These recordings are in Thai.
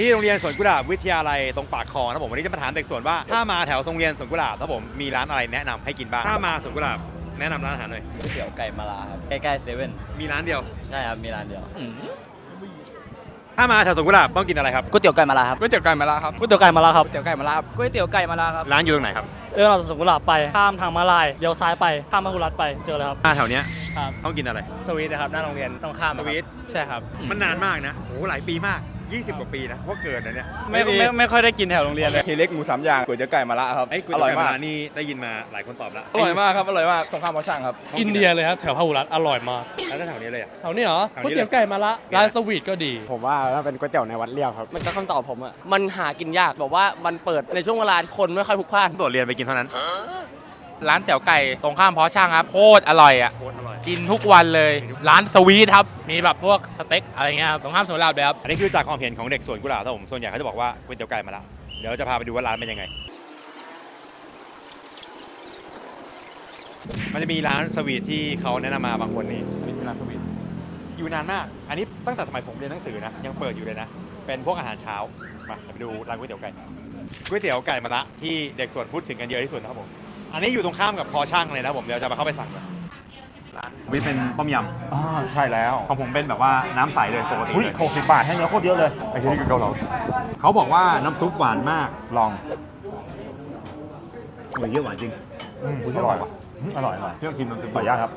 ที่โรงเรียนสวนกุหลาบวิทยาลัยตรงปากคลองนะผมวันนี้จะมาถามเด็กสวนว่าถ้ามาแถวโรงเรียนสวนกุหลาบนะผมมีร้านอะไรแนะนำให้กินบ้างถ้ามาสวนกุหลาบแนะนำร้านอาหารหน่อยก๋วยเตี๋ยวไก่มะลาครับใกล้ๆเซเว่นมีร้านเดียว ใช่ครับมีร้านเดียวถ้ามาแถวสวนกุหลาบต้องกินอะไรครับก๋วยเตี๋ยวไก่มะลาครับก๋วยเตี๋ยวไก่มะระครับก๋วยเตี๋ยวไก่มาลาครับก๋วยเตี๋ยวไก่มะระครับก๋วยเตี๋ยวไก่มาลาครับร้านอยู่ตรงไหนครับเดินออกจากสวนกุหลาบไปข้ามทางมาลายเลี้ยวซ้ายไปข้ามมาหุรัตไปเจอเลยครับมาแถวเนี้ยครับต้องกินอะไรสวีทนะครับหน้าโรงเรียนต้องข้ามสวีทใช่ครับมันนานมากนะโอ้โหหลายปีมาก 20 กว่าปีนะเพราะเกิดนะเนี่ยไม่ไม่ไม่ค่อยได้กินแถวโรงเรียนเลย เฮเล็กหมูสามอย่างก๋วยเตี๋ยวไก่มะระครับ ไอ้ก๋วยอเตี๋ร่ยอวยไก่มากมานี่ได้ยินมาหลายคนตอบแล้วอร่อยมากครับ อร่อยมากตรงข้ามพอช่างครับอินเดียเลยครับแถวพหุรัตน์อร่อยมาก แล้วถ้าแถวนี้เลยอะแถวนี้เหรอแถวนี้ก๋วยเตี๋ยวไก่มาละร้านสวีทก็ดี ผมว่าถ้าเป็นก๋วยเตี๋ยวในวัดเรียวครับ มันก็คำตอบผมอะมันหากินยากแบบว่ามันเปิดในช่วงเวลาที่คนไม่ค่อยพลุกพล่านโดดเรียนไปกินเท่านั้นร้านเตี๋ยวไก่ตรงข้ามเพาะช่างครับโคตรอร่อยอะโคตรอร่อย กินทุกวันเลย ร้านสวีทครับ มีแบบพวกสเต็กอะไรเงี้ยครับตรงข้ามสวนลาบเลยครับ อันนี้คือจากความเห็นของเด็กสวนกุหลาบครับผมส่วนใหญ่เขาจะบอกว่าก๋วยเตี๋ยวไก่มาแล้วเดี๋ยวจะพาไปดูว่าร้านเป็นยังไง มันจะมีร้านสวีทที่เขาแนะนำมาบางคนนี่อันนี้เป็นร้านสวีทอยู่นานมาก อันนี้ตั้งแต่สมัยผมเรียนหนังสือนะยังเปิดอยู่เลยนะ เป็นพวกอาหารเช้ามาเดี๋ยวไปดูร้านก๋วยเตี๋ยวไก่ก๋วยเตี๋ยวไก่มะระที่เด็กสวนพูดถึงกันเยอะที่สุดนะครับผมอันนี้อยู่ตรงข้ามกับพอช่างเลยนะผมเดี๋ยวจะมาเข้าไปสั่งกัน ร้านวิเป็นต้มยำอ๋อใช่แล้วของผมเป็นแบบว่าน้ำใสเลยปกติอุ้ยเลยหกสิบบาทให้เนื้อโคตรเยอะเลย ไอ้ที่นี่คือเกาเหลาเขาบอกว่าน้ำซุปหวานมากลองโอ้ยเยอะหวานจริงอืมอร่อยว่ะอืมอร่อยอร่อยเรื่องชิมน้ำซุปขออนุญาตครับ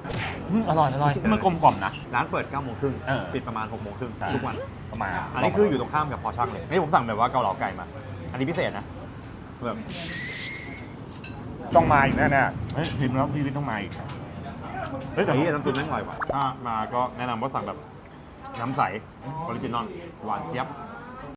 อืมอร่อยอร่อยมันกลมกล่อมนะ ร้านเปิด9โมงครึ่งเออ ปิดประมาณ6โมงครึ่งใช่ทุกวัน ประมาณอันนี้คืออยู่ตรงข้ามกับพอช่างเลยนี่ผมสั่งแบบว่าเกาเหลาไก่มา อันนี้พิเศษนะแบบต้องมาอีกแน่ๆเฮ้ยพิมพ์แล้วพี่วิทย์ต้องมาอีก เฮ้ยแต่อันนี้น้ำซุปแม่งอร่อยกว่าถ้ามาก็แนะนำว่าสั่งแบบน้ำใสออริจินอลหวานเจี๊ยบ